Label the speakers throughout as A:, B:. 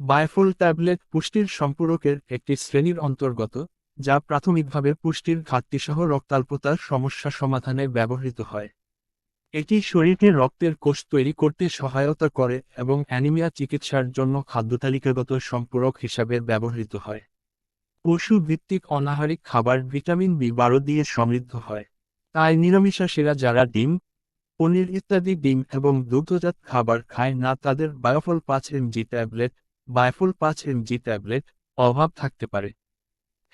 A: বায়োফুল tablet পুষ্টির সম্পূরকের একটি শ্রেণির অন্তর্গত, যা প্রাথমিকভাবে পুষ্টির ঘাটতিসহ রক্তাল্পতার সমস্যা সমাধানে ব্যবহৃত হয়। এটি শরীরকে রক্তের কোষ তৈরি করতে সহায়তা করে এবং অ্যানিমিয়া চিকিৎসার জন্য খাদ্যতালিকাগত সম্পূরক হিসাবে ব্যবহৃত হয়। পশু ভিত্তিক অনাহারিক খাবার ভিটামিন বি বারো দিয়ে সমৃদ্ধ হয়। তাই নিরামিষাশীরা যারা ডিম, পনির ইত্যাদি ডিম এবং দুগ্ধজাত খাবার খায় না, তাদের বায়োফল পাঁচ এমজি ট্যাবলেট বায়োফল পাঁচ এমজি ট্যাবলেট, অভাব থাকতে পারে।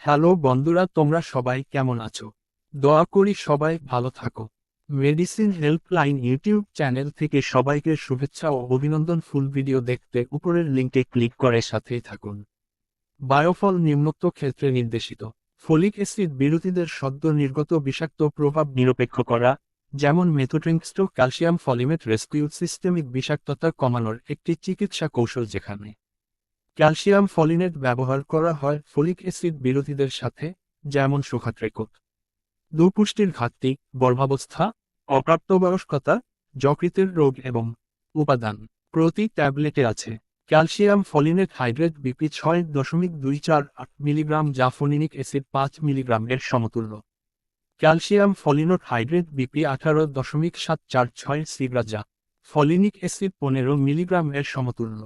A: হ্যালো বন্ধুরা, তোমরা সবাই কেমন আছো? দোয়া করি সবাই ভালো থাকো। মেডিসিন হেল্পলাইন ইউটিউব চ্যানেল থেকে সবাইকে শুভেচ্ছা ও অভিনন্দন। ফুল ভিডিও দেখতে উপরের লিঙ্কে ক্লিক করে সাথেই থাকুন। বায়োফল নিম্নোক্ত ক্ষেত্রে নির্দেশিত। ফলিক অ্যাসিড বিরোধীদের সদ্য নির্গত বিষাক্ত প্রভাব নিরপেক্ষ করা, যেমন মেথোট্রিংস্টো ক্যালসিয়াম ফলিমেট রেস্কিউ সিস্টেমিক বিষাক্ততা কমানোর একটি চিকিৎসা কৌশল যেখানে ক্যালসিয়াম ফলিনেট ব্যবহার করা হয় ফলিক অ্যাসিড বিরোধীদের সাথে, যেমন সুখাত্রেকট দুপুষ্টির ঘাটতি, গর্ভাবস্থা, অপ্রাপ্তবয়স্কতা, যকৃতের রোগ এবং উপাদান প্রতি ট্যাবলেটে আছে। ক্যালসিয়াম ফলিনেট হাইড্রেট বিপি ছয় দশমিক দুই চার আট মিলিগ্রাম যা ফলিনিক অ্যাসিড পাঁচ মিলিগ্রাম এর সমতুল্য। ক্যালসিয়াম ফলিনোট হাইড্রেট বিপি আঠারো দশমিক সাত চার ছয় সিগ্রা যা ফলিনিক অ্যাসিড পনেরো মিলিগ্রাম এর সমতুল্য।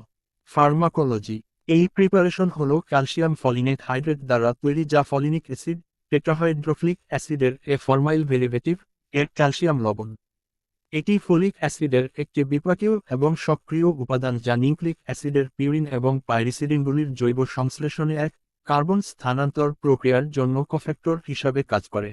A: ফার্মাকোলজি এই প্রিপারেশন হল ক্যালসিয়াম ফলিনেট হাইড্রেট দ্বারা তৈরি যা ফলিনিক অ্যাসিড টেট্রাহাইড্রোফ্লিক অ্যাসিডের এ ফরমাইল ভেরিভেটিভ এর ক্যালসিয়াম লবণ। এটি ফলিক অ্যাসিডের একটি বিপাকীয় এবং সক্রিয় উপাদান যা নিউক্লিক অ্যাসিডের পিউরিন এবং পাইরিসিডিনগুলির জৈব সংশ্লেষণে এক কার্বন স্থানান্তর প্রক্রিয়ার জন্য কোফ্যাক্টর হিসাবে কাজ করে।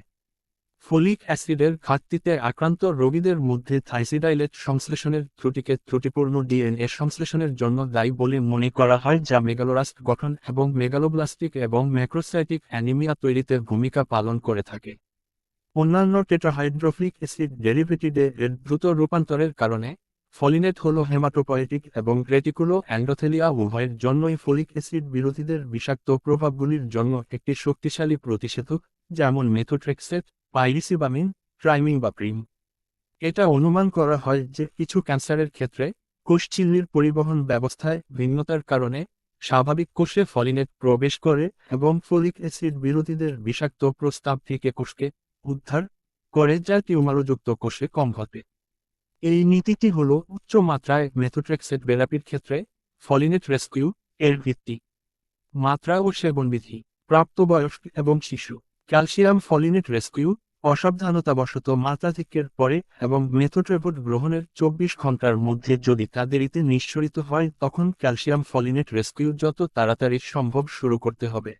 A: ফলিক অ্যাসিডের ঘাটতিতে আক্রান্ত রোগীদের মধ্যে থাইসিডাইলেট সংশ্লেষণের ত্রুটিকে ত্রুটিপূর্ণ ডিএনএ সংশ্লেষণের জন্য দায়ী বলে মনে করা হয়, যা মেগালোরাস্ট গঠন এবং মেগালোব্লাস্টিক এবং ম্যাক্রোসাইটিক অ্যানিমিয়া তৈরিতে ভূমিকা পালন করে থাকে। অন্যান্য টেট্রাহাইড্রোফ্লিক অ্যাসিড ডেরিভেটিডে এর দ্রুত রূপান্তরের কারণে ফলিনেট হল হেমাটোপয়েটিক এবং রেটিকুলো অ্যান্ডোথেলিয়া উভয়ের জন্যই ফলিক অ্যাসিড বিরোধীদের বিষাক্ত প্রভাবগুলির জন্য একটি শক্তিশালী প্রতিষেধক, যেমন মেথোট্রেক্সেট পাইরিসিবামিন ট্রাইমিং বা প্রিম। এটা অনুমান করা হয় যে কিছু ক্যান্সারের ক্ষেত্রে কোষচিল্লির পরিবহন ব্যবস্থায় ভিন্নতার কারণে স্বাভাবিক কোষে ফলিনেট প্রবেশ করে এবং ফলিক অ্যাসিড বিরোধীদের বিষাক্ত প্রস্তাব থেকে কোষকে উদ্ধার করে যা টিউমারযুক্ত কোষে কম ঘটে। এই নীতিটি হল উচ্চ মাত্রায় মেথোট্রেক্সেট থেরাপির ক্ষেত্রে ফলিনেট রেস্কিউ এর ভিত্তি। মাত্রা ও সেবনবিধি, প্রাপ্তবয়স্ক এবং শিশু। ক্যালসিয়াম ফলিনেট রেস্কিউ, অসাবধানতাবশত মাত্রাধিক্যের পরে এবং মেথোট্রেপোড গ্রহণের চব্বিশ ঘণ্টার মধ্যে যদি তা দেরিতে নিঃসরিত হয়, তখন ক্যালসিয়াম ফলিনেট রেস্কিউ যত তাড়াতাড়ি সম্ভব শুরু করতে হবে।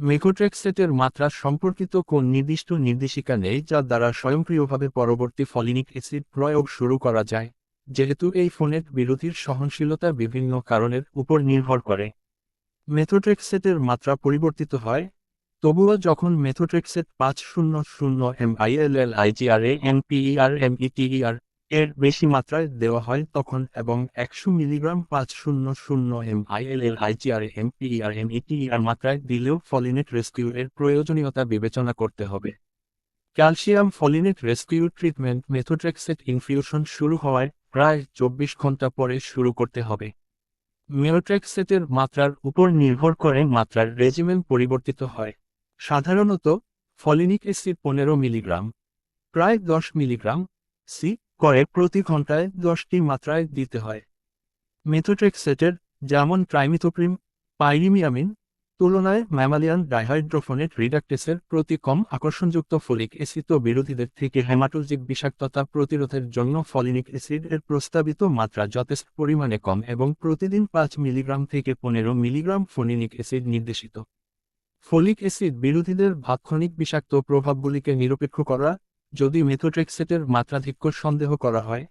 A: মেকোট্রেক্সেটের মাত্রা সম্পর্কিত কোন নির্দিষ্ট নির্দেশিকা নেই, যা দ্বারা স্বয়ংক্রিয়ভাবে পরবর্তী ফলিনিক অ্যাসিড প্রয়োগ শুরু করা যায়, যেহেতু এই ফোনের বিরোধীর সহনশীলতা বিভিন্ন কারণের উপর নির্ভর করে। মেথোট্রেক্সেটের মাত্রা পরিবর্তিত হয় তবুও যখন মেথোট্রেক্সেট পাঁচ শূন্য শূন্য এম আই এল আইএলএল আইজিআরএ এনপিইআর এমইটিইআর এর বেশি মাত্রায় দেওয়া হয় তখন এবং একশো মিলিগ্রাম পাঁচ শূন্য শূন্য এম আইএলএল আইজিআরএ এমপিইআর এমইটিইআর মাত্রায় দিলেও ফলিনেট রেস্কিউ এর প্রয়োজনীয়তা বিবেচনা করতে হবে। Calcium folinate rescue treatment methotrexate infusion শুরু হওয়ায় প্রায় চব্বিশ ঘণ্টা পরে শুরু করতে হবে। মেওট্রেক্সেটের মাত্রার উপর নির্ভর করে মাত্রার রেজিমেন পরিবর্তিত হয়। সাধারণত, ফলিনিক অ্যাসিড পনেরো মিলিগ্রাম, প্রায় দশ মিলিগ্রাম সি করে প্রতি ঘন্টায় দশটি মাত্রায় দিতে হয়। মেথোট্রেক্সেটের, যেমন ট্রাইমিথোপ্রিম, পাইরিমিয়ামিন, তুলনায় ম্যামালিয়ান ডাইহাইড্রোফোনেট রিডাক্টেসের প্রতি কম আকর্ষণযুক্ত ফলিক অ্যাসিড বিরোধীদের থেকে হেমাটোলজিক বিষাক্ততা প্রতিরোধের জন্য ফলিনিক অ্যাসিড এর প্রস্তাবিত মাত্রা যথেষ্ট পরিমাণে কম এবং প্রতিদিন পাঁচ মিলিগ্রাম থেকে পনেরো মিলিগ্রাম ফলিনিক অ্যাসিড নির্দেশিত। ফলিক অ্যাসিড বিরোধীদের ভাক্ষণিক বিষাক্ত প্রভাবগুলিকে নিরপেক্ষ করা, যদি মেথোট্রেক্সেটের মাত্রাধিক্য সন্দেহ করা হয়,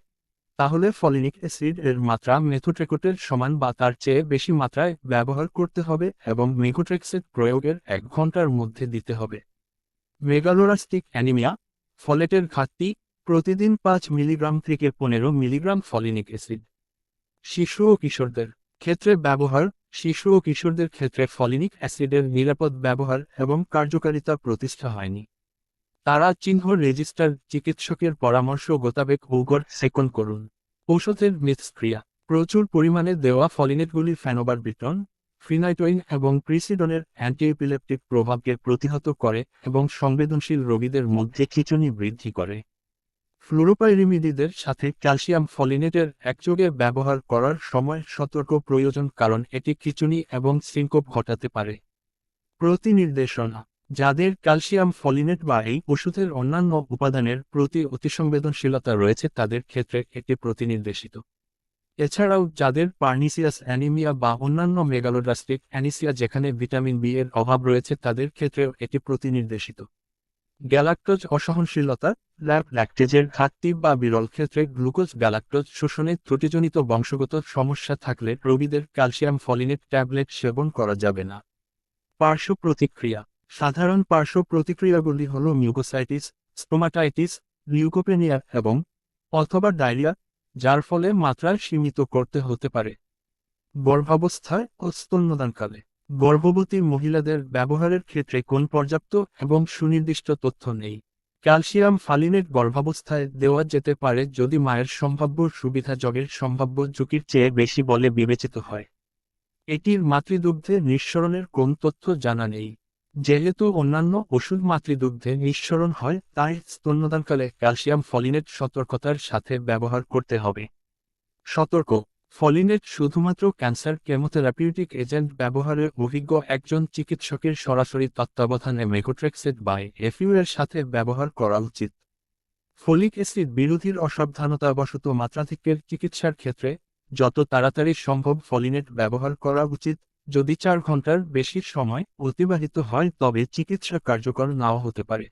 A: তাহলে ফলিনিক অ্যাসিড এর মাত্রা মেথোট্রেকোটের সমান বা তার চেয়ে বেশি মাত্রায় ব্যবহার করতে হবে এবং মেঘোট্রেক্সেট প্রয়োগের এক ঘণ্টার মধ্যে দিতে হবে। মেগালোরাস্টিক অ্যানিমিয়া, ফলেটের ঘাটতি, প্রতিদিন পাঁচ মিলিগ্রাম থেকে পনেরো মিলিগ্রাম ফলিনিক অ্যাসিড। শিশু ও কিশোরদের ক্ষেত্রে ব্যবহার শিশু ও কিশোরদের ক্ষেত্রে ফলিনিক অ্যাসিডের নিরাপদ ব্যবহার এবং কার্যকারিতা প্রতিষ্ঠা হয়নি। তারা চিহ্ন রেজিস্টার চিকিৎসকের পরামর্শ গোতাবেক ঔগর সেকন করুন। ঔষধের মিথস্ক্রিয়া। প্রচুর পরিমাণে দেওয়া ফলিনেটগুলি ফ্যানোবারবিটন ফিনাইটোইন এবং প্রিসিডনের অ্যান্টিএপিলেপটিক প্রভাবকে প্রতিহত করে এবং সংবেদনশীল রোগীদের মধ্যে খিচুনি বৃদ্ধি করে। ফ্লুরোপাইরিমিডিদের সাথে ক্যালসিয়াম ফলিনেটের একযোগে ব্যবহার করার সময় সতর্ক প্রয়োজন কারণ এটি খিচুনি এবং সিঙ্কোপ ঘটাতে পারে। প্রতিনির্দেশনা, যাদের ক্যালসিয়াম ফলিনেট বা এই ওষুধের অন্যান্য উপাদানের প্রতি অতিসংবেদনশীলতা রয়েছে, তাদের ক্ষেত্রে এটি প্রতিনির্দেশিত। এছাড়াও, যাদের পার্নিসিয়াস অ্যানিমিয়া বা অন্যান্য মেগালোডাস্টিক অ্যানিসিয়া যেখানে ভিটামিন বি এর অভাব রয়েছে, তাদের ক্ষেত্রেও এটি প্রতিনির্দেশিত। গ্যালাক্টোজ অসহনশীলতা, ল্যাব ল্যাকটেজের ঘাটতি বা বিরল ক্ষেত্রে গ্লুকোজ গ্যালাক্টোজ শোষণে ত্রুটিজনিত বংশগত সমস্যা থাকলে রোগীদের ক্যালসিয়াম ফলিনেট ট্যাবলেট সেবন করা যাবে না। পার্শ্ব প্রতিক্রিয়া। সাধারণ পার্শ্ব প্রতিক্রিয়াগুলি হল মিউকোসাইটিস, স্টোমাটাইটিস, লিউকোপেনিয়া এবং অথবা ডায়রিয়া, যার ফলে মাত্রা সীমিত করতে হতে পারে। গর্ভাবস্থায় ও স্তন্যদানকালে। গর্ভবতী মহিলাদের ব্যবহারের ক্ষেত্রে কোন পর্যাপ্ত এবং সুনির্দিষ্ট তথ্য নেই? ক্যালসিয়াম ফালিনেট গর্ভাবস্থায় দেওয়া যেতে পারে যদি মায়ের সম্ভাব্য সুবিধাযোগের সম্ভাব্য ঝুঁকির চেয়ে বেশি বলে বিবেচিত হয়। এটির মাতৃদুগ্ধে নিঃসরণের কোন তথ্য জানা নেই। যেহেতু অন্যান্য ওষুধ মাতৃদুগ্ধে নিঃসরণ হয়, তাই স্তন্যদানকালে ক্যালসিয়াম ফলিনেট সতর্কতার সাথে ব্যবহার করতে হবে। সতর্ক ফলিনেট শুধুমাত্র ক্যান্সার কেমোথেরাপিউটিক এজেন্ট ব্যবহারের অভিজ্ঞ একজন চিকিৎসকের সরাসরি তত্ত্বাবধানে মেকোট্রেক্সেট বাই এফইউ এর সাথে ব্যবহার করা উচিত। ফলিক অ্যাসিড বিরোধীর অসাবধানতাবশত মাত্রাধিক্যের চিকিৎসার ক্ষেত্রে যত তাড়াতাড়ি সম্ভব ফলিনেট ব্যবহার করা উচিত, যদি চার ঘণ্টার বেশি সময় অতিবাহিত হয় তবে চিকিৎসা কার্যকর নাও হতে পারে।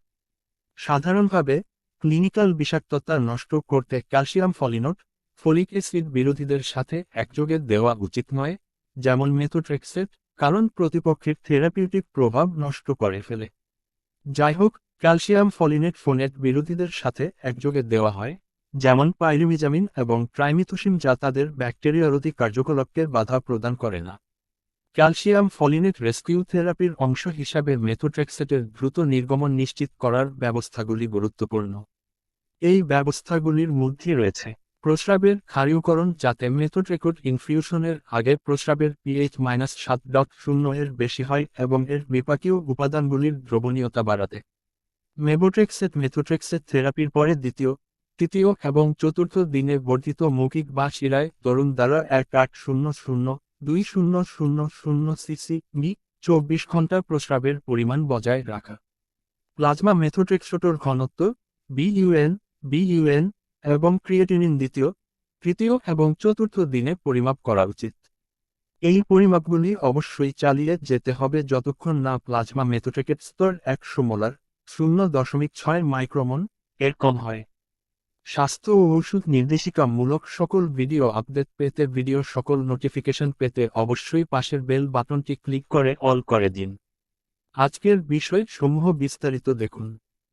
A: সাধারণভাবে ক্লিনিক্যাল বিষাক্ততা নষ্ট করতে ক্যালসিয়াম ফলিনোট ফলিক অ্যাসিড বিরোধীদের সাথে একযোগে দেওয়া উচিত নয়, যেমন মেথোট্রেক্সেট কারণ প্রতিপক্ষের থেরাপিউটিক প্রভাব নষ্ট করে ফেলে। যাই হোক, ক্যালসিয়াম ফলিনেট ফোনেট বিরোধীদের সাথে একযোগে দেওয়া হয়, যেমন পাইরিমিজামিন এবং ট্রাইমিথোসিম যা তাদের ব্যাকটেরিয়ারোধী কার্যকলাপকে বাধা প্রদান করে না। ক্যালসিয়াম ফলিনেট রেস্কিউ থেরাপির অংশ হিসাবে মেথোট্রেক্সেটের দ্রুত নির্গমন নিশ্চিত করার ব্যবস্থাগুলি গুরুত্বপূর্ণ। এই ব্যবস্থাগুলির মধ্যে রয়েছে প্রস্রাবের ক্ষারীয়করণ যাতে মেথোট্রেকোট ইনফিউশনের আগে প্রস্রাবের পিএইচ মাইনাস সাত ডট শূন্য এর বেশি হয় এবং এর বিপাকীয় উপাদানগুলির দ্রবণীয়তা বাড়াতে। মেবোট্রেক্সেট মেথোট্রেক্সেট থেরাপির পরে দ্বিতীয়, তৃতীয় এবং চতুর্থ দিনে বর্ধিত মৌখিক বা শিরায় তরুণ দ্বারা এক আট শূন্য শূন্য, দুই শূন্য শূন্য শূন্য সিসি মি চব্বিশ ঘণ্টা প্রস্রাবের পরিমাণ বজায় রাখা। প্লাজমা মেথোট্রেক্সোটোর ঘনত্ব বিইউএন বিইউএন এবং ক্রিয়েটিনিন দ্বিতীয়, তৃতীয় এবং চতুর্থ দিনে পরিমাপ করা উচিত। এই পরিমাপগুলি অবশ্যই চালিয়ে যেতে হবে যতক্ষণ না প্লাজমা মেথোট্রেকেট স্তর একশো মোলার শূন্য দশমিক ছয় মাইক্রোমন এর কম হয়। স্বাস্থ্য ও ওষুধ নির্দেশিকামূলক সকল ভিডিও আপডেট পেতে ভিডিও সকল নোটিফিকেশন পেতে অবশ্যই পাশের বেল বাটনটি ক্লিক করে অল করে দিন। আজকের বিষয় সমূহ বিস্তারিত দেখুন।